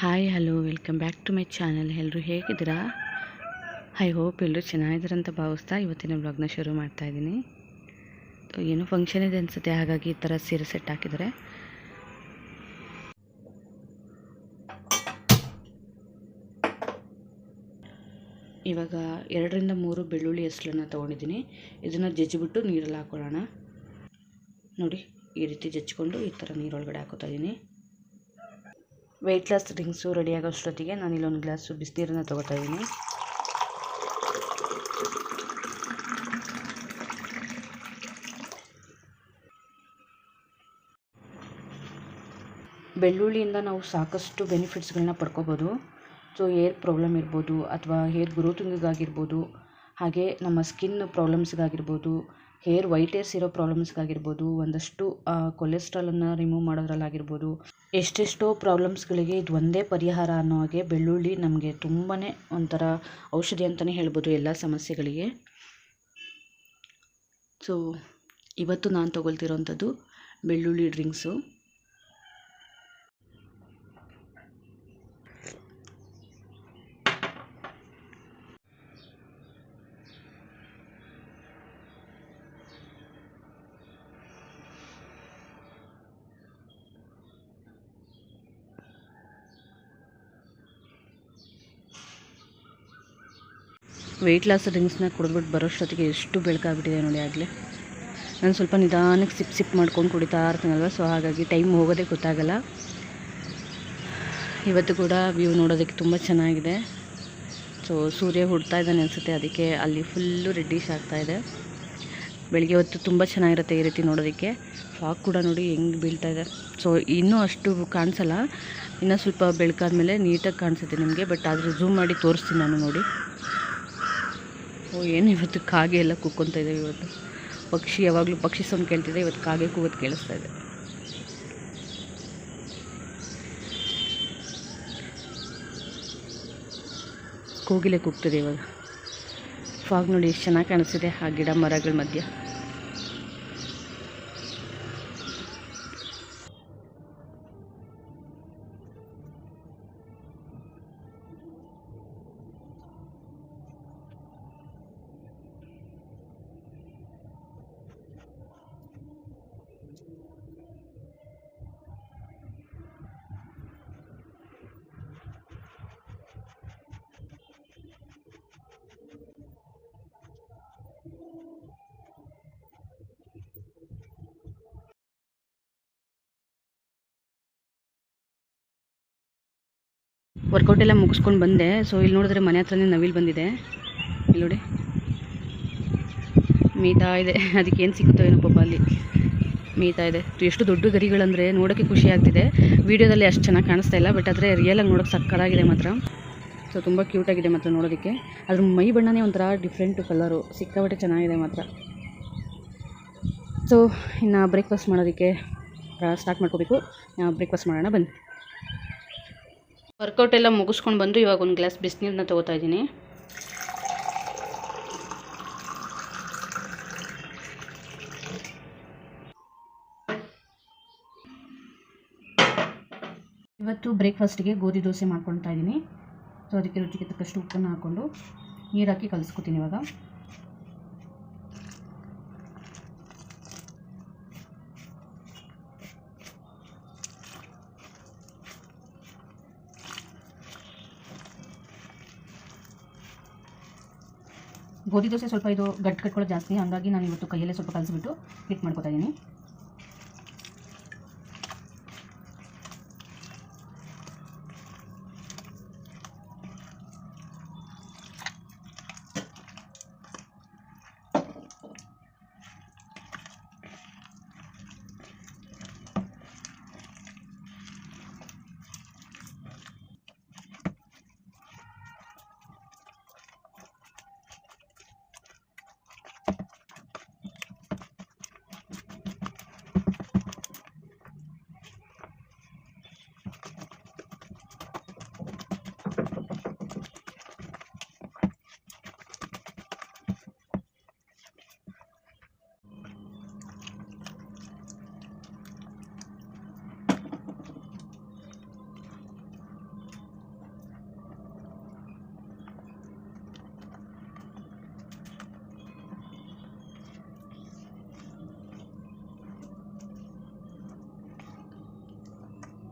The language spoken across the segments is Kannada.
Hi hello welcome back to my channel ಎಲ್ಲರೂ ಹೇಗಿದ್ದೀರಾ? ಐ ಹೋಪ್ ಎಲ್ಲರೂ ಚೆನ್ನಾಗಿದ್ದೀರಂತ ಭಾವಿಸ್ತಾ ಇವತ್ತಿನ ಬ್ಲಾಗ್ನ ಶುರು ಮಾಡ್ತಾ ಇದ್ದೀನಿ. ಏನೋ ಫಂಕ್ಷನ್ ಇದೆ ಅನಿಸುತ್ತೆ? ಹಾಗಾಗಿ ಈ ಥರ ಸೀರೆ ಸೆಟ್ ಹಾಕಿದ್ದಾರೆ. ಇವಾಗ ಎರಡರಿಂದ ಮೂರು ಬೆಳ್ಳುಳ್ಳಿ ಹೆಸ್ಲನ್ನು ತೊಗೊಂಡಿದ್ದೀನಿ. ಇದನ್ನು ಜಜ್ಜಿಬಿಟ್ಟು ನೀರಲ್ಲಿ ಹಾಕೊಳ್ಳೋಣ. ನೋಡಿ, ಈ ರೀತಿ ಜಜ್ಜಿಕೊಂಡು ಈ ಥರ ನೀರೊಳಗಡೆ ಹಾಕೋತಾ ಇದ್ದೀನಿ. ವೆಯ್ಟ್ ಲಾಸ್ ಡ್ರಿಂಕ್ಸು ರೆಡಿ ಆಗೋಷ್ಟೊತ್ತಿಗೆ ನಾನು ಇಲ್ಲೊಂದು ಗ್ಲಾಸು ಬಿಸಿನೀರನ್ನು ತೊಗೋತಾ ಇದ್ದೀನಿ. ಬೆಳ್ಳುಳ್ಳಿಯಿಂದ ನಾವು ಸಾಕಷ್ಟು ಬೆನಿಫಿಟ್ಸ್ಗಳನ್ನ ಪಡ್ಕೋಬೋದು. ಸೊ, ಏರ್ ಪ್ರಾಬ್ಲಮ್ ಇರ್ಬೋದು ಅಥವಾ ಹೇರ್ ಗ್ರೋತಿಂಗಿಗಾಗಿರ್ಬೋದು ಹಾಗೆ ನಮ್ಮ ಸ್ಕಿನ್ ಪ್ರಾಬ್ಲಮ್ಸ್ಗಾಗಿರ್ಬೋದು ಹೇರ್ ವೈಟ್ ಹೇರ್ಸ್ ಇರೋ ಪ್ರಾಬ್ಲಮ್ಸ್ಗಾಗಿರ್ಬೋದು, ಒಂದಷ್ಟು ಕೊಲೆಸ್ಟ್ರಾಲನ್ನು ರಿಮೂವ್ ಮಾಡೋದ್ರಲ್ಲಾಗಿರ್ಬೋದು. ಎಷ್ಟೆಷ್ಟೋ ಪ್ರಾಬ್ಲಮ್ಸ್ಗಳಿಗೆ ಇದು ಒಂದೇ ಪರಿಹಾರ ಅನ್ನೋ ಹಾಗೆ ಬೆಳ್ಳುಳ್ಳಿ ನಮಗೆ ತುಂಬಾ ಒಂಥರ ಔಷಧಿ ಅಂತಲೇ ಹೇಳ್ಬೋದು ಎಲ್ಲ ಸಮಸ್ಯೆಗಳಿಗೆ. ಸೊ ಇವತ್ತು ನಾನು ತೊಗೊಳ್ತಿರೋಂಥದ್ದು ಬೆಳ್ಳುಳ್ಳಿ ಡ್ರಿಂಕ್ಸು ವೆಯ್ಟ್ ಲಾಸ್ ಡ್ರಿಂಕ್ಸ್ನ ಕುಡಿದ್ಬಿಟ್ಟು ಬರೋಷ್ಟೊತ್ತಿಗೆ ಎಷ್ಟು ಬೆಳಕಾಗ್ಬಿಟ್ಟಿದೆ ನೋಡಿ ಆಗಲೇ. ನಾನು ಸ್ವಲ್ಪ ನಿಧಾನಕ್ಕೆ ಸಿಪ್ ಸಿಪ್ ಮಾಡ್ಕೊಂಡು ಕುಡಿತಾ ಇರ್ತೀನಲ್ವ ಸೊ ಹಾಗಾಗಿ ಟೈಮ್ ಹೋಗೋದೇ ಗೊತ್ತಾಗಲ್ಲ. ಇವತ್ತು ಕೂಡ ವ್ಯೂ ನೋಡೋದಕ್ಕೆ ತುಂಬ ಚೆನ್ನಾಗಿದೆ. ಸೊ ಸೂರ್ಯ ಹುಡ್ತಾ ಇದ್ದಾನೆ ಅನಿಸುತ್ತೆ, ಅದಕ್ಕೆ ಅಲ್ಲಿ ಫುಲ್ಲು ರೆಡ್ಡಿಶ್ ಆಗ್ತಾಯಿದೆ ಬೆಳಿಗ್ಗೆ ಹೊತ್ತು ತುಂಬ ಚೆನ್ನಾಗಿರುತ್ತೆ ಈ ರೀತಿ ನೋಡೋದಕ್ಕೆ. ಫಾಕ್ ಕೂಡ ನೋಡಿ ಹೆಂಗೆ ಬೀಳ್ತಾ ಇದೆ. ಸೊ ಇನ್ನೂ ಅಷ್ಟು ಕಾಣಿಸಲ್ಲ. ಇನ್ನೂ ಸ್ವಲ್ಪ ಬೆಳಕಾದ್ಮೇಲೆ ನೀಟಾಗಿ ಕಾಣಿಸುತ್ತೆ ನಿಮಗೆ ಬಟ್ ಆದರೆ ಝೂಮ್ ಮಾಡಿ ತೋರಿಸ್ತೀನಿ ನಾನು ನೋಡಿ. ಓ, ಏನು ಇವತ್ತು ಕಾಗೆ ಎಲ್ಲ ಕುಕ್ಕೊಂತ ಇದೆ ಇವತ್ತು? ಪಕ್ಷಿ ಯಾವಾಗಲೂ ಪಕ್ಷಿ ಸೌಂಡ್ ಕೇಳ್ತಿದೆ, ಇವತ್ತು ಕಾಗೆ ಕೂಗೋದು ಕೇಳಿಸ್ತಾ ಇದೆ. ಕೋಗಿಲೆ ಕೂಗ್ತಿದೆ ಇವಾಗ. ಫಾಗ್ ನೋಡಿ ಎಷ್ಟು ಚೆನ್ನಾಗಿ ಕಾಣಿಸ್ತಿದೆ ಆ ಗಿಡ ಮರಗಳ ಮಧ್ಯ. ವರ್ಕೌಟ್ ಎಲ್ಲ ಮುಗಿಸ್ಕೊಂಡು ಬಂದೆ. ಸೊ ಇಲ್ಲಿ ನೋಡಿದ್ರೆ ಮನೆ ಹತ್ರನೇ ನವಿಲು ಬಂದಿದೆ. ಇಲ್ಲಿ ನೋಡಿ. ಮೀತಾ ಇದೆ. ಅದಕ್ಕೆ ಏನು ಸಿಗುತ್ತೋ ಏನೋ ಪಾಪ ಅಲ್ಲಿ. ಮೀತಾ ಇದೆ. ಎಷ್ಟು ದೊಡ್ಡ ಗರಿಗಳಂದರೆ ನೋಡೋಕ್ಕೆ ಖುಷಿ ಆಗ್ತಿದೆ. ವೀಡಿಯೋದಲ್ಲಿ ಅಷ್ಟು ಚೆನ್ನಾಗಿ ಕಾಣಿಸ್ತಾ ಇಲ್ಲ ಬಟ್ ಆದರೆ ರಿಯಲಾಗಿ ನೋಡೋಕ್ಕೆ ಸಕ್ಕತ್ತಾಗಿದೆ ಮಾತ್ರ. ಸೊ ತುಂಬ ಕ್ಯೂಟಾಗಿದೆ ಮಾತ್ರ ನೋಡೋದಕ್ಕೆ. ಅದ್ರ ಮೈ ಬಣ್ಣನೇ ಒಂಥರ ಡಿಫ್ರೆಂಟು ಕಲರು ಸಿಕ್ಕಾಬಟ್ಟೆ ಚೆನ್ನಾಗಿದೆ ಮಾತ್ರ. ಸೊ ಇನ್ನು ಬ್ರೇಕ್ಫಾಸ್ಟ್ ಮಾಡೋದಕ್ಕೆ ಸ್ಟಾರ್ಟ್ ಮಾಡ್ಕೋಬೇಕು. ಬ್ರೇಕ್ಫಾಸ್ಟ್ ಮಾಡೋಣ, ಬನ್ನಿ. ವರ್ಕೌಟ್ ಎಲ್ಲ ಮುಗಿಸ್ಕೊಂಡು ಬಂದು ಇವಾಗ ಒಂದು ಗ್ಲಾಸ್ ಬಿಸಿನೀರನ್ನ ತೊಗೋತಾ ಇದ್ದೀನಿ. ಇವತ್ತು ಬ್ರೇಕ್ಫಾಸ್ಟಿಗೆ ಗೋಧಿ ದೋಸೆ ಮಾಡ್ಕೊಳ್ತಾ ಇದ್ದೀನಿ. ಸೊ ಅದಕ್ಕೆ ರುಚಿಗೆ ತಕ್ಕಷ್ಟು ಉಪ್ಪನ್ನು ಹಾಕ್ಕೊಂಡು ನೀರು ಹಾಕಿ ಕಲಿಸ್ಕೊತೀನಿ ಇವಾಗ. ಗೋಧಿ ದೋಸೆ ಸ್ವಲ್ಪ ಇದು ಗಟ್ಟಿ ಕಟ್ಕೊಳ್ಳೋದು ಜಾಸ್ತಿ. ಹಾಗಾಗಿ ನಾನು ಇವತ್ತು ಕೈಯಲ್ಲೇ ಸ್ವಲ್ಪ ಕಲಿಸ್ಬಿಟ್ಟು ಹಿಟ್ ಮಾಡ್ಕೊತಾ ಇದ್ದೀನಿ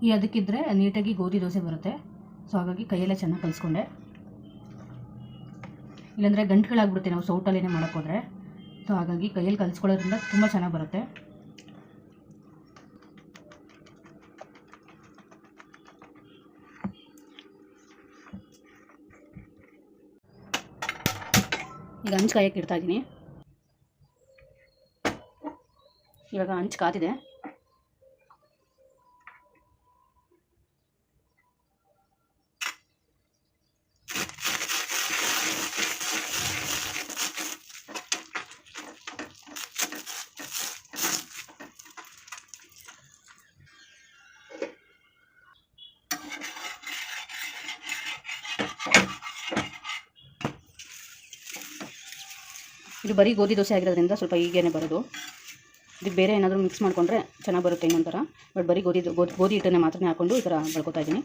ಈ ಅದಕ್ಕಿದ್ರೆ ನೀಟಾಗಿ ಗೋಧಿ ದೋಸೆ ಬರುತ್ತೆ. ಸೊ ಹಾಗಾಗಿ ಕೈಯಲ್ಲೇ ಚೆನ್ನಾಗಿ ಕಲಿಸ್ಕೊಂಡೆ. ಇಲ್ಲಾಂದರೆ ಗಂಟುಗಳಾಗ್ಬಿಡುತ್ತೆ, ನಾವು ಸೌಟಲ್ಲೇ ಮಾಡೋಕ್ಕೋದ್ರೆ ಸೊ ಹಾಗಾಗಿ ಕೈಯಲ್ಲಿ ಕಲಿಸ್ಕೊಳ್ಳೋದ್ರಿಂದ ತುಂಬ ಚೆನ್ನಾಗಿ ಬರುತ್ತೆ. ಈಗ ಹಂಚು ಕಾಯಕ್ಕೆ ಇಡ್ತಾ ಇದ್ದೀನಿ. ಇವಾಗ ಹಂಚು ಕಾತಿದೆ. ಇದು ಬರೀ ಗೋಧಿ ದೋಸೆ ಆಗಿರೋದ್ರಿಂದ ಸ್ವಲ್ಪ ಈಗೇನೆ ಬರೋದು. ಇದಕ್ಕೆ ಬೇರೆ ಏನಾದರೂ ಮಿಕ್ಸ್ ಮಾಡಿಕೊಂಡ್ರೆ ಚೆನ್ನಾಗಿ ಬರುತ್ತೆ ಇನ್ನೊಂಥರ ಬಟ್ ಬರೀ ಗೋಧಿ ಗೋಧಿ ಗೋಧಿ ಹಿಟ್ಟನ್ನೇ ಮಾತ್ರ ಹಾಕ್ಕೊಂಡು ಈ ಥರ ಬಳ್ಕೊತಾ ಇದ್ದೀನಿ.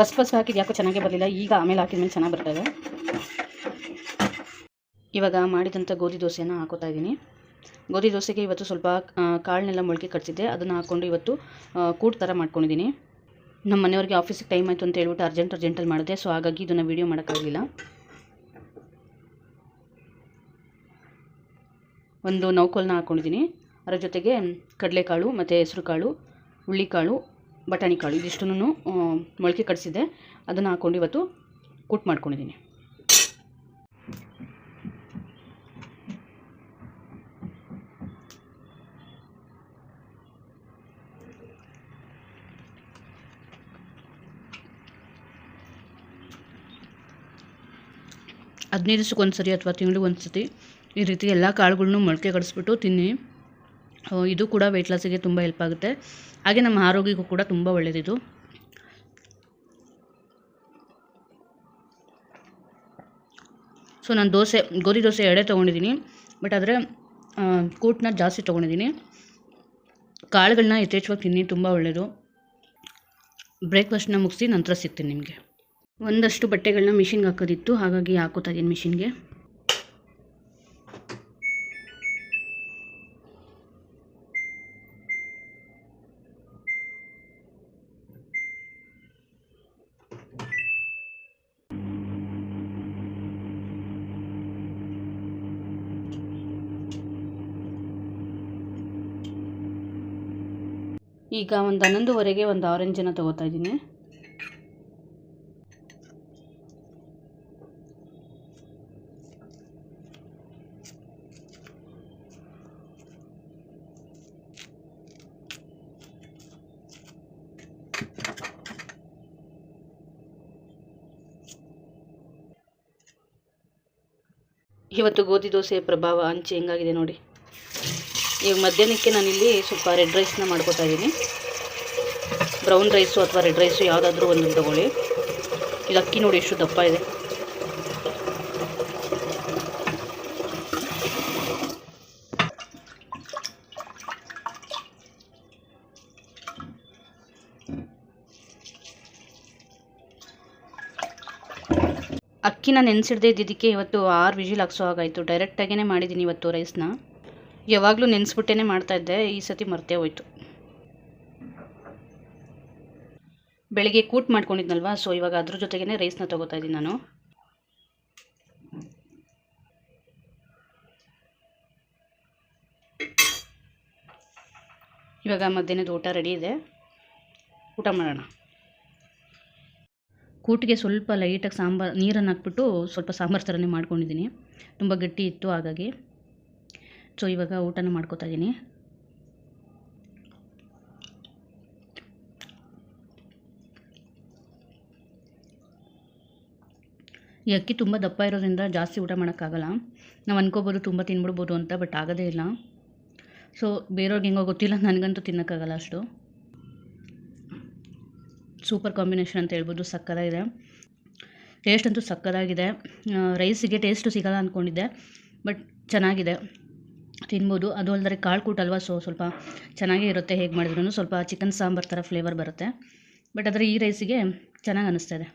ಫಸ್ಟ್ ಫಸ್ಟ್ ಹಾಕಿದ್ದು ಯಾಕೋ ಚೆನ್ನಾಗೇ ಬರಲಿಲ್ಲ, ಈಗ ಆಮೇಲೆ ಹಾಕಿದ ಮೇಲೆ ಚೆನ್ನಾಗಿ ಬರ್ತದೆ ಇವಾಗ ಮಾಡಿದಂಥ ಗೋಧಿ ದೋಸೆಯನ್ನು ಹಾಕೋತಾ ಇದ್ದೀನಿ. ಗೋಧಿ ದೋಸೆಗೆ ಇವತ್ತು ಸ್ವಲ್ಪ ಕಾಳನ್ನೆಲ್ಲ ಮೊಳಕೆ ಕಟ್ಸಿದ್ದೆ, ಅದನ್ನು ಹಾಕ್ಕೊಂಡು ಇವತ್ತು ಕೂಟ್ ಥರ ಮಾಡ್ಕೊಂಡಿದ್ದೀನಿ. ನಮ್ಮ ಮನೆಯವ್ರಿಗೆ ಆಫೀಸಿಗೆ ಟೈಮ್ ಆಯಿತು ಅಂತ ಹೇಳ್ಬಿಟ್ಟು ಅರ್ಜೆಂಟ್ ಅರ್ಜೆಂಟಲ್ಲಿ ಮಾಡಿದೆ, ಸೊ ಹಾಗಾಗಿ ಇದನ್ನು ವೀಡಿಯೋ ಮಾಡೋಕ್ಕಾಗಲಿಲ್ಲ. ಒಂದು ನೌಕೋಲನ್ನ ಹಾಕ್ಕೊಂಡಿದ್ದೀನಿ ಅದರ ಜೊತೆಗೆ ಕಡಲೆಕಾಳು ಮತ್ತು ಹೆಸರುಕಾಳು, ಹುಳ್ಳಿಕಾಳು ಬಟಾಣಿ ಕಾಳು ಇದಿಷ್ಟನ್ನು ಮೊಳಕೆ ಕಡಿಸಿದ್ದೆ ಅದನ್ನು ಹಾಕ್ಕೊಂಡು ಇವತ್ತು ಕುಟ್ ಮಾಡ್ಕೊಂಡಿದ್ದೀನಿ ಹದಿನೈದು ದಿವ್ಸಕ್ಕೆ ಒಂದು ಸರಿ ಅಥವಾ ತಿಂಗಳಿಗೆ ಒಂದು ಸತಿ ಈ ರೀತಿ ಎಲ್ಲ ಕಾಳುಗಳ್ನೂ ಮೊಳಕೆ ಕಡಿಸ್ಬಿಟ್ಟು ತಿನ್ನಿ. ಇದು ಕೂಡ ವೆಯ್ಟ್ ಲಾಸಿಗೆ ತುಂಬ ಹೆಲ್ಪ್ ಆಗುತ್ತೆ. ಹಾಗೆ ನಮ್ಮ ಆರೋಗ್ಯಕ್ಕೂ ಕೂಡ ತುಂಬ ಒಳ್ಳೆಯದಿದು ಸೊ ನಾನು ದೋಸೆ, ಗೋಧಿ ದೋಸೆ ಎಡೆ ತೊಗೊಂಡಿದ್ದೀನಿ ಬಟ್ ಆದರೆ ಕೂಟನ್ನ ಜಾಸ್ತಿ ತೊಗೊಂಡಿದ್ದೀನಿ ಕಾಳುಗಳನ್ನ ಯಥೇಚ್ಛವಾಗಿ ತಿನ್ನಿ, ತುಂಬ ಒಳ್ಳೆಯದು ಬ್ರೇಕ್ಫಾಸ್ಟ್ನ ಮುಗಿಸಿ ನಂತರ ಸಿಗ್ತೀನಿ ನಿಮಗೆ. ಒಂದಷ್ಟು ಬಟ್ಟೆಗಳನ್ನ ಮಿಷಿನ್ಗೆ ಹಾಕೋದಿತ್ತು, ಹಾಗಾಗಿ ಹಾಕೋತಾ ಇದ್ದೀನಿ ಮಿಷಿನ್ಗೆ ಈಗ ಒಂದು ಹನ್ನೊಂದುವರೆಗೆ ಒಂದು ಆರೆಂಜನ್ನು ತಗೋತಾ ಇದ್ದೀನಿ. ಇವತ್ತು ಗೋಧಿ ದೋಸೆಯ ಪ್ರಭಾವ ಅಂಚೆ ಹೆಂಗಾಗಿದೆ ನೋಡಿ. ಈಗ ಮಧ್ಯಾಹ್ನಕ್ಕೆ ನಾನಿಲ್ಲಿ ಸ್ವಲ್ಪ ರೆಡ್ ರೈಸ್ನ ಮಾಡ್ಕೊತಾ ಇದ್ದೀನಿ. ಬ್ರೌನ್ ರೈಸು ಅಥವಾ ರೆಡ್ ರೈಸು ಯಾವುದಾದ್ರೂ ಒಂದು ತಗೊಳ್ಳಿ. ಇದು ಅಕ್ಕಿ ನೋಡಿ ಎಷ್ಟು ದಪ್ಪ ಇದೆ. ಅಕ್ಕಿನ ನೆನೆಸಿಡದೆ ಇದ್ದಿದ್ದಕ್ಕೆ ಇವತ್ತು ಆರು ವಿಜಿಲ್ ಹಾಕ್ಸೋ ಹಾಗಾಯಿತು. ಡೈರೆಕ್ಟಾಗೇ ಮಾಡಿದ್ದೀನಿ ಇವತ್ತು ರೈಸ್ನ ಯಾವಾಗಲೂ ನೆನೆಸ್ಬಿಟ್ಟೇ ಮಾಡ್ತಾಯಿದ್ದೆ ಈ ಸತಿ ಮರ್ತೇ ಹೋಯ್ತು. ಬೆಳಿಗ್ಗೆ ಕೂಟ್ ಮಾಡ್ಕೊಂಡಿದ್ನಲ್ವಾ, ಸೊ ಇವಾಗ ಅದ್ರ ಜೊತೆಗೇ ರೈಸ್ನ ತೊಗೋತಾ ಇದ್ದೀನಿ ನಾನು. ಇವಾಗ ಮಧ್ಯಾಹ್ನದ ಊಟ ರೆಡಿ ಇದೆ. ಊಟ ಮಾಡೋಣ. ಕೂಟಿಗೆ ಸ್ವಲ್ಪ ಲೈಟಾಗಿ ಸಾಂಬಾರು, ನೀರನ್ನು ಹಾಕ್ಬಿಟ್ಟು ಸ್ವಲ್ಪ ಸಾಂಬಾರು ಥರನೇ ಮಾಡ್ಕೊಂಡಿದ್ದೀನಿ. ತುಂಬ ಗಟ್ಟಿ ಇತ್ತು ಹಾಗಾಗಿ. ಸೊ, ಇವಾಗ ಊಟನ ಮಾಡ್ಕೋತಾ ಇದ್ದೀನಿ. ಈ ಅಕ್ಕಿ ತುಂಬ ದಪ್ಪ ಇರೋದ್ರಿಂದ ಜಾಸ್ತಿ ಊಟ ಮಾಡೋಕ್ಕಾಗಲ್ಲ. ನಾವು ಅನ್ಕೋಬೋದು ತುಂಬ ತಿನ್ಬಿಡ್ಬೋದು ಅಂತ, ಬಟ್ ಆಗೋದೇ ಇಲ್ಲ. ಸೊ, ಬೇರೆಯವ್ರಿಗೆ ಹೆಂಗೋ ಗೊತ್ತಿಲ್ಲ, ನನಗಂತೂ ತಿನ್ನೋಕ್ಕಾಗಲ್ಲ ಅಷ್ಟು. ಸೂಪರ್ ಕಾಂಬಿನೇಷನ್ ಅಂತ ಹೇಳ್ಬೋದು, ಸಕ್ಕದಾಗಿದೆ. ಟೇಸ್ಟ್ ಅಂತೂ ಸಕ್ಕದಾಗಿದೆ ರೈಸಿಗೆ ಟೇಸ್ಟು ಸಿಗಲ್ಲ ಅಂದ್ಕೊಂಡಿದ್ದೆ ಬಟ್ ಚೆನ್ನಾಗಿದೆ. ತಿನ್ಬೋದು. ಅದು ಅಲ್ಲದೆ ಕಾಳು ಕೂಟ ಅಲ್ವಾ ಸೊ ಸ್ವಲ್ಪ ಚೆನ್ನಾಗೇ ಇರುತ್ತೆ ಹೇಗೆ ಮಾಡಿದ್ರು ಸ್ವಲ್ಪ ಚಿಕನ್ ಸಾಂಬಾರು ಥರ ಫ್ಲೇವರ್ ಬರುತ್ತೆ. ಬಟ್ ಆದರೆ ಈ ರೈಸಿಗೆ ಚೆನ್ನಾಗಿ ಅನ್ನಿಸ್ತಾ ಇದೆ.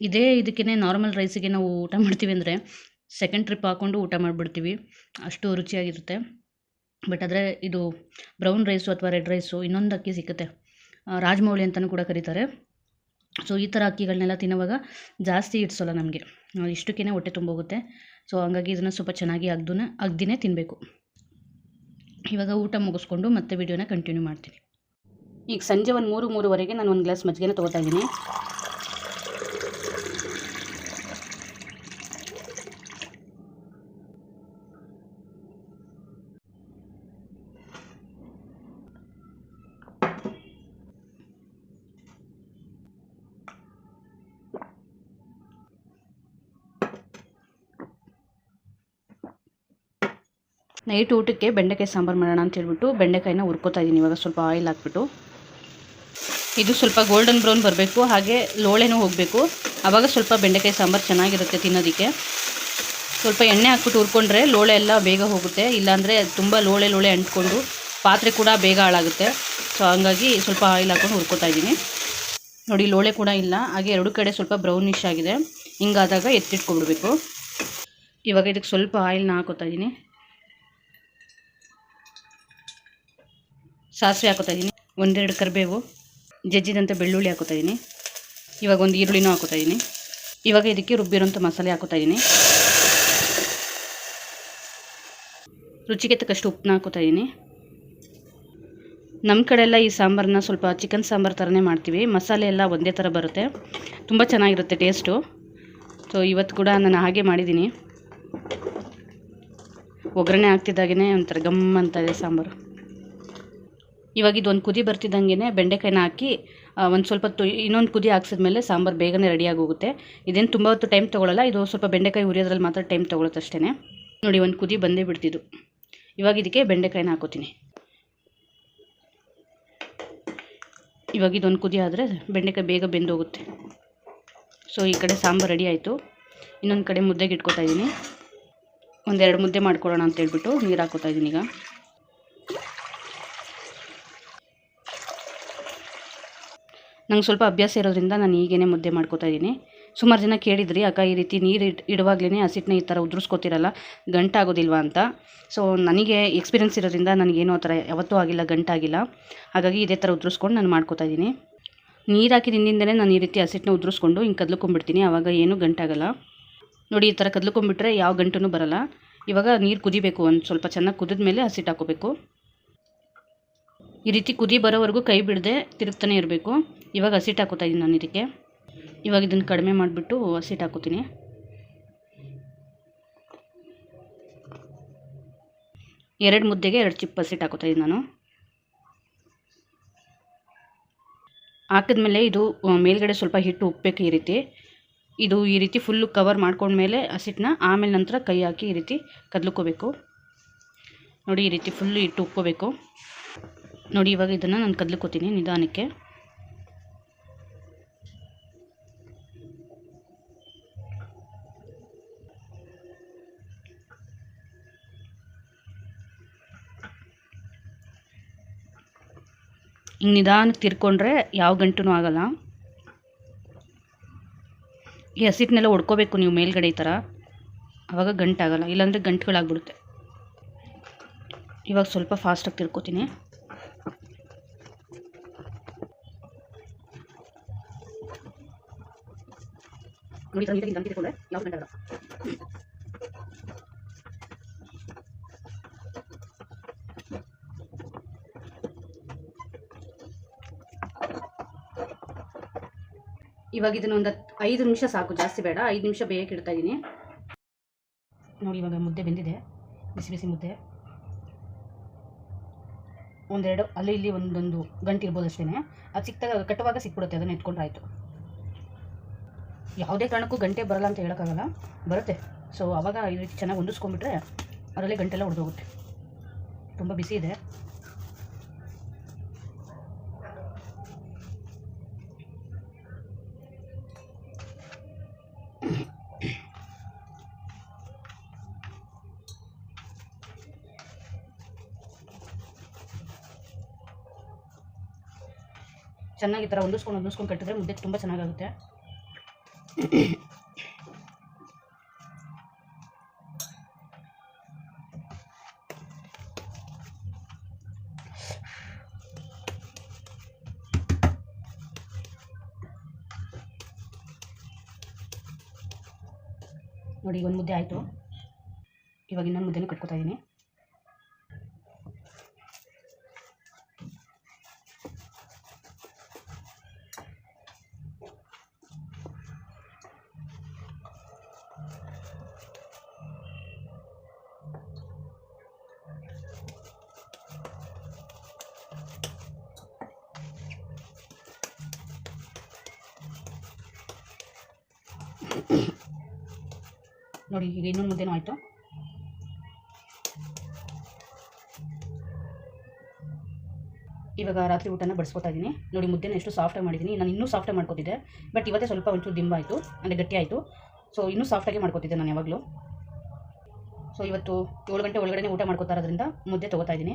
ಇದೇ ಇದಕ್ಕೇ ನಾರ್ಮಲ್ ರೈಸಿಗೆ ನಾವು ಊಟ ಮಾಡ್ತೀವಿ ಅಂದರೆ ಸೆಕೆಂಡ್ ಟ್ರಿಪ್ ಹಾಕ್ಕೊಂಡು ಊಟ ಮಾಡಿಬಿಡ್ತೀವಿ. ಅಷ್ಟು ರುಚಿಯಾಗಿರುತ್ತೆ. ಬಟ್ ಆದರೆ ಇದು ಬ್ರೌನ್ ರೈಸು ಅಥವಾ ರೆಡ್ ರೈಸು ಇನ್ನೊಂದು ಅಕ್ಕಿ ಸಿಗುತ್ತೆ ರಾಜಮೌಳಿ ಅಂತಲೂ ಕೂಡ ಕರೀತಾರೆ. ಸೊ ಈ ಥರ ಅಕ್ಕಿಗಳನ್ನೆಲ್ಲ ತಿನ್ನುವಾಗ ಜಾಸ್ತಿ ಇಡ್ಸೋಲ್ಲ ನಮಗೆ. ಇಷ್ಟಕ್ಕೇ ಹೊಟ್ಟೆ ತುಂಬೋಗುತ್ತೆ ಸೊ ಹಂಗಾಗಿ ಇದನ್ನು ಸ್ವಲ್ಪ ಚೆನ್ನಾಗಿ ಅಗ್ದೂ ಅಗ್ದಿನೇ ತಿನ್ನಬೇಕು ಇವಾಗ ಊಟ ಮುಗಿಸ್ಕೊಂಡು ಮತ್ತೆ ವಿಡಿಯೋನ ಕಂಟಿನ್ಯೂ ಮಾಡ್ತೀನಿ. ಈಗ ಸಂಜೆ ಒಂದು ಮೂರು, ಮೂರುವರೆಗೆ ನಾನು ಒಂದು ಗ್ಲಾಸ್ ಮಜ್ಜಿಗೆನ ತೊಗೋತಾ ಇದ್ದೀನಿ. ನೈಟ್ ಊಟಕ್ಕೆ ಬೆಂಡೆಕಾಯಿ ಸಾಂಬಾರು ಮಾಡೋಣ ಅಂತ ಹೇಳ್ಬಿಟ್ಟು ಬೆಂಡೆಕಾಯಿನ ಹುರ್ಕೋತಾ ಇದ್ದೀನಿ ಇವಾಗ ಸ್ವಲ್ಪ ಆಯಿಲ್ ಹಾಕ್ಬಿಟ್ಟು. ಇದು ಸ್ವಲ್ಪ ಗೋಲ್ಡನ್ ಬ್ರೌನ್ ಬರಬೇಕು. ಹಾಗೆ ಲೋಳೆನೂ ಹೋಗಬೇಕು. ಆವಾಗ ಸ್ವಲ್ಪ ಬೆಂಡೆಕಾಯಿ ಸಾಂಬಾರು ಚೆನ್ನಾಗಿರುತ್ತೆ ತಿನ್ನೋದಕ್ಕೆ. ಸ್ವಲ್ಪ ಎಣ್ಣೆ ಹಾಕ್ಬಿಟ್ಟು ಹುರ್ಕೊಂಡ್ರೆ ಲೋಳೆ ಎಲ್ಲ ಬೇಗ ಹೋಗುತ್ತೆ. ಇಲ್ಲಾಂದರೆ ತುಂಬ ಲೋಳೆ ಲೋಳೆ ಅಂಟ್ಕೊಂಡು ಪಾತ್ರೆ ಕೂಡ ಬೇಗ ಹಾಳಾಗುತ್ತೆ. ಸೊ ಹಂಗಾಗಿ ಸ್ವಲ್ಪ ಆಯಿಲ್ ಹಾಕ್ಕೊಂಡು ಹುರ್ಕೋತಾ ಇದ್ದೀನಿ ನೋಡಿ, ಲೋಳೆ ಕೂಡ ಇಲ್ಲ. ಹಾಗೆ ಎರಡು ಕಡೆ ಸ್ವಲ್ಪ ಬ್ರೌನಿಶ್ ಆಗಿದೆ. ಹಿಂಗಾದಾಗ ಎತ್ತಿಟ್ಕೊಬಿಡ್ಬೇಕು ಇವಾಗ ಇದಕ್ಕೆ ಸ್ವಲ್ಪ ಆಯಿಲ್ನ ಹಾಕೋತಾ ಇದ್ದೀನಿ ಸಾಸಿವೆ ಹಾಕೋತಾ ಇದ್ದೀನಿ ಒಂದೆರಡು ಕರಿಬೇವು ಜಜ್ಜಿದಂಥ ಬೆಳ್ಳುಳ್ಳಿ ಹಾಕೋತಾ ಇದ್ದೀನಿ ಇವಾಗ ಒಂದು ಈರುಳ್ಳಿನೂ ಹಾಕೋತಾ ಇದ್ದೀನಿ ಇವಾಗ ಇದಕ್ಕೆ ರುಬ್ಬಿರೋಂಥ ಮಸಾಲೆ ಹಾಕೋತಾ ಇದ್ದೀನಿ ರುಚಿಗೆ ತಕ್ಕಷ್ಟು ಉಪ್ಪನ್ನ ಹಾಕೋತಾ ಇದ್ದೀನಿ ನಮ್ಮ ಕಡೆಯೆಲ್ಲ ಈ ಸಾಂಬಾರನ್ನ ಸ್ವಲ್ಪ ಚಿಕನ್ ಸಾಂಬಾರು ಥರನೇ ಮಾಡ್ತೀವಿ. ಮಸಾಲೆ ಎಲ್ಲ ಒಂದೇ ಥರ ಬರುತ್ತೆ. ತುಂಬ ಚೆನ್ನಾಗಿರುತ್ತೆ ಟೇಸ್ಟು. ಸೊ ಇವತ್ತು ಕೂಡ ನಾನು ಹಾಗೆ ಮಾಡಿದ್ದೀನಿ ಒಗ್ಗರಣೆ ಹಾಕ್ತಿದ್ದಾಗೇ ಒಂಥರ ಗಮ್ ಅಂತ ಇದೆ ಸಾಂಬಾರು. ಇವಾಗ ಇದೊಂದು ಕುದಿ ಬರ್ತಿದ್ದಂಗೆ ಬೆಂಡೆಕಾಯಿನ ಹಾಕಿ ಒಂದು ಸ್ವಲ್ಪ ತು ಇನ್ನೊಂದು ಕುದಿ ಹಾಕ್ಸಿದ್ಮೇಲೆ ಸಾಂಬಾರು ಬೇಗನೆ ರೆಡಿಯಾಗಿ ಹೋಗುತ್ತೆ ಇದೇನು ತುಂಬ ಹೊತ್ತು ಟೈಮ್ ತೊಗೊಳಲ್ಲ, ಇದು ಸ್ವಲ್ಪ ಬೆಂಡೆಕಾಯಿ ಹುರಿಯೋದ್ರಲ್ಲಿ ಮಾತ್ರ ಟೈಮ್ ತೊಗೊಳುತ್ತೆ ಅಷ್ಟೇ ನೋಡಿ, ಒಂದು ಕುದಿ ಬಂದೇ ಬಿಡ್ತಿದ್ದು. ಇವಾಗ ಇದಕ್ಕೆ ಬೆಂಡೆಕಾಯಿನ ಹಾಕೋತೀನಿ. ಇವಾಗ ಇದೊಂದು ಕುದಿ ಆದರೆ ಬೆಂಡೆಕಾಯಿ ಬೇಗ ಬೆಂದೋಗುತ್ತೆ. ಸೊ ಈ ಕಡೆ ಸಾಂಬಾರು ರೆಡಿ ಆಯಿತು. ಇನ್ನೊಂದು ಕಡೆ ಮುದ್ದೆಗೆ ಇಟ್ಕೊತಾ ಇದ್ದೀನಿ ಒಂದೆರಡು ಮುದ್ದೆ ಮಾಡ್ಕೊಳ್ಳೋಣ ಅಂತ ಹೇಳ್ಬಿಟ್ಟು ನೀರು ಹಾಕೋತಾ ಇದ್ದೀನಿ ಈಗ. ನಂಗೆ ಸ್ವಲ್ಪ ಅಭ್ಯಾಸ ಇರೋದ್ರಿಂದ ನಾನು ಈಗೇನೆ ಮುದ್ದೆ ಮಾಡ್ಕೋತಾ ಇದ್ದೀನಿ. ಸುಮಾರು ಜನ ಕೇಳಿದ್ರಿ, ಅಕ್ಕ, ಈ ರೀತಿ ನೀರು ಇಟ್ ಇಡುವಾಗಲೇ ಹಸಿಟ್ಟನ್ನ ಈ ಥರ ಉದುರಿಸ್ಕೋತಿರಲ್ಲ, ಗಂಟಾಗೋದಿಲ್ವಾ ಅಂತ? ಸೊ ನನಗೆ ಎಕ್ಸ್ಪೀರಿಯನ್ಸ್ ಇರೋದ್ರಿಂದ ನನಗೇನು ಆ ಥರ ಯಾವತ್ತೂ ಆಗಿಲ್ಲ, ಗಂಟಾಗಿಲ್ಲ. ಹಾಗಾಗಿ ಇದೇ ಥರ ಉದುರಿಸ್ಕೊಂಡು ನಾನು ಮಾಡ್ಕೋತಾ ಇದ್ದೀನಿ. ನೀರು ಹಾಕಿ ಹಿಂದಿಂದಲೇ ನಾನು ಈ ರೀತಿ ಹಸಿಟ್ಟನ್ನ ಉದುರಿಸ್ಕೊಂಡು ಹಿಂಗೆ ಕದ್ಲುಕೊಂಡ್ಬಿಡ್ತೀನಿ ಆವಾಗ ಏನೂ ಗಂಟಾಗಲ್ಲ. ನೋಡಿ, ಈ ಥರ ಕದ್ಲುಕೊಂಡ್ಬಿಟ್ರೆ ಯಾವ ಗಂಟೂ ಬರಲ್ಲ. ಇವಾಗ ನೀರು ಕುದಿಬೇಕು, ಒಂದು ಸ್ವಲ್ಪ ಚೆನ್ನಾಗಿ ಕುದಿದ ಮೇಲೆ ಹಸಿಟ್ಟು ಹಾಕೋಬೇಕು. ಈ ರೀತಿ ಕುದಿ ಬರೋವರೆಗೂ ಕೈ ಬಿಡದೆ ತಿರುಗ್ತಾನೆ ಇರಬೇಕು. ಇವಾಗ ಹಸಿಟ್ಟು ಹಾಕೋತಾ ಇದ್ದೀನಿ ನಾನು ಇದಕ್ಕೆ. ಇವಾಗ ಇದನ್ನು ಕಡಿಮೆ ಮಾಡಿಬಿಟ್ಟು ಹಸಿಟ್ಟು ಹಾಕೋತೀನಿ ಎರಡು ಮುದ್ದೆಗೆ ಎರಡು ಚಿಪ್ಪ ಹಸಿಟ್ಟು ಹಾಕೋತಾ ಇದ್ದೀನಿ ನಾನು. ಹಾಕಿದ್ಮೇಲೆ ಇದು ಮೇಲ್ಗಡೆ ಸ್ವಲ್ಪ ಹಿಟ್ಟು ಉಪ್ಪಬೇಕು ಈ ರೀತಿ. ಇದು ಈ ರೀತಿ ಫುಲ್ಲು ಕವರ್ ಮಾಡ್ಕೊಂಡ್ಮೇಲೆ ಹಸಿಟ್ಟನ್ನ ಆಮೇಲೆ ನಂತರ ಕೈ ಹಾಕಿ ಈ ರೀತಿ ಕದ್ಲುಕೋಬೇಕು. ನೋಡಿ ಈ ರೀತಿ ಫುಲ್ಲು ಹಿಟ್ಟು ಉಕ್ಕೋಬೇಕು. ನೋಡಿ ಇವಾಗ ಇದನ್ನು ನಾನು ಕದ್ಲುಕೋತೀನಿ ನಿಧಾನಕ್ಕೆ. ನಿಧಾನಕ್ಕೆ ತಿರ್ಕೊಂಡ್ರೆ ಯಾವ ಗಂಟು ಆಗಲ್ಲ. ಈ ಹಸಿಟ್ಟನ್ನೆಲ್ಲ ಹೊಡ್ಕೋಬೇಕು ನೀವು ಮೇಲ್ಗಡೆ ಈ ಥರ. ಆವಾಗ ಗಂಟಾಗಲ್ಲ ಇಲ್ಲಾಂದರೆ ಗಂಟುಗಳಾಗ್ಬಿಡುತ್ತೆ. ಇವಾಗ ಸ್ವಲ್ಪ ಫಾಸ್ಟಾಗಿ ತಿರ್ಕೋತೀನಿ. ಯಾವ ಗಂಟಾಗಲ್ಲ ಇವಾಗ ಇದನ್ನು ಒಂದು ಐದು ನಿಮಿಷ ಸಾಕು, ಜಾಸ್ತಿ ಬೇಡ. ಐದು ನಿಮಿಷ ಬೇಯಕ್ಕೆ ಇಡ್ತಾ ಇದ್ದೀನಿ ನೋಡಿ, ಇವಾಗ ಮುದ್ದೆ ಬೆಂದಿದೆ. ಬಿಸಿ ಬಿಸಿ ಮುದ್ದೆ. ಒಂದೆರಡು ಅಲ್ಲಿ ಇಲ್ಲಿ ಒಂದೊಂದು ಗಂಟೆ ಇರ್ಬೋದು ಅಷ್ಟೇ ಅದು ಸಿಕ್ತಾಗ ಕಟ್ಟುವಾಗ ಸಿಕ್ಬಿಡುತ್ತೆ, ಅದನ್ನು ಎತ್ಕೊಂಡ್ರೆ ಆಯಿತು. ಯಾವುದೇ ಕಾರಣಕ್ಕೂ ಗಂಟೆ ಬರಲ್ಲ ಅಂತ ಹೇಳೋಕ್ಕಾಗಲ್ಲ. ಬರುತ್ತೆ. ಸೊ ಅವಾಗ ಈ ರೀತಿ ಚೆನ್ನಾಗಿ ಹೊಂದಿಸ್ಕೊಂಡ್ಬಿಟ್ರೆ ಅದರಲ್ಲಿ ಗಂಟೆಲ್ಲ ಹೊಡೆದೋಗುತ್ತೆ ತುಂಬ ಬಿಸಿ ಇದೆ. ಚೆನ್ನಾಗಿ ಥರ ಹೊಂದಿಸ್ಕೊಂಡು ಹೊಂದಿಸ್ಕೊಂಡು ಕಟ್ಟಿದ್ರೆ ಮುದ್ದೆ ತುಂಬ ಚೆನ್ನಾಗಾಗುತ್ತೆ. ನೋಡಿ ಒಂದು ಮುದ್ದೆ ಆಯಿತು. ಇವಾಗ ಇನ್ನೊಂದು ಮುದ್ದೆನೂ ಕಟ್ಕೋತಾ ಇದ್ದೀನಿ ನೋಡಿ, ಈಗ ಇನ್ನೊಂದು ಮುದ್ದೆನೂ ಆಯಿತು ಇವಾಗ ರಾತ್ರಿ ಊಟನ ಬಡಿಸ್ಕೊತಾ ಇದ್ದೀನಿ ನೋಡಿ, ಮುದ್ದೆನ ಎಷ್ಟು ಸಾಫ್ಟಾಗಿ ಮಾಡಿದ್ದೀನಿ ನಾನು ಇನ್ನೂ ಸಾಫ್ಟಾಗಿ ಮಾಡ್ಕೊತಿದ್ದೆ ಬಟ್ ಇವತ್ತೇ ಸ್ವಲ್ಪ ಒಂಚೂರು ದಿಂಬ ಆಯಿತು, ಅಂದರೆ ಗಟ್ಟಿ ಆಯಿತು. ಸೊ ಇನ್ನೂ ಸಾಫ್ಟಾಗಿ ಮಾಡ್ಕೊತಿದ್ದೆ ನಾನು ಯಾವಾಗಲೂ. ಸೊ ಇವತ್ತು ಏಳು ಗಂಟೆ ಒಳಗಡೆ ಊಟ ಮಾಡ್ಕೊತಾ ಇರೋದ್ರಿಂದ ಮುದ್ದೆ ತೊಗೋತಾ ಇದ್ದೀನಿ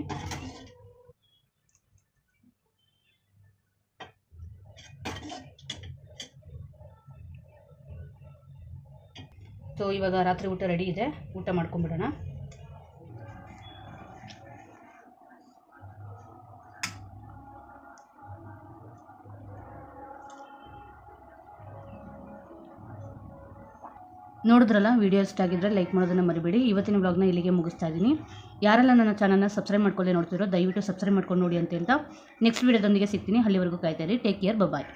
ಸೊ ಇವಾಗ ರಾತ್ರಿ ಊಟ ರೆಡಿ ಇದೆ. ಊಟ ಮಾಡ್ಕೊಂಬಿಡೋಣ ನೋಡಿದ್ರಲ್ಲ ವಿಡಿಯೋ ಇಷ್ಟ ಆಗಿದ್ರೆ ಲೈಕ್ ಮಾಡೋದನ್ನು ಮರಿಬೇಡಿ. ಇವತ್ತಿನ ವ್ಲಾಗ್ನ ಇಲ್ಲಿಗೆ ಮುಗಿಸ್ತಾ ಇದ್ದೀನಿ. ಯಾರೆಲ್ಲ ನನ್ನ ಚಾನಲ್ನ ಸಬ್ಸ್ಕ್ರೈಬ್ ಮಾಡ್ಕೊಳ್ಳಿ ನೋಡ್ತಿರೋ ದಯವಿಟ್ಟು ಸಬ್ಸ್ಕ್ರೈಬ್ ಮಾಡ್ಕೊಂಡು ನೋಡಿ ಅಂತ ನೆಕ್ಸ್ಟ್ ವೀಡಿಯೋದೊಂದಿಗೆ ಸಿಗ್ತೀನಿ. ಅಲ್ಲಿವರೆಗೂ ಕಾಯ್ತಾ ಇರಿ. Take care bye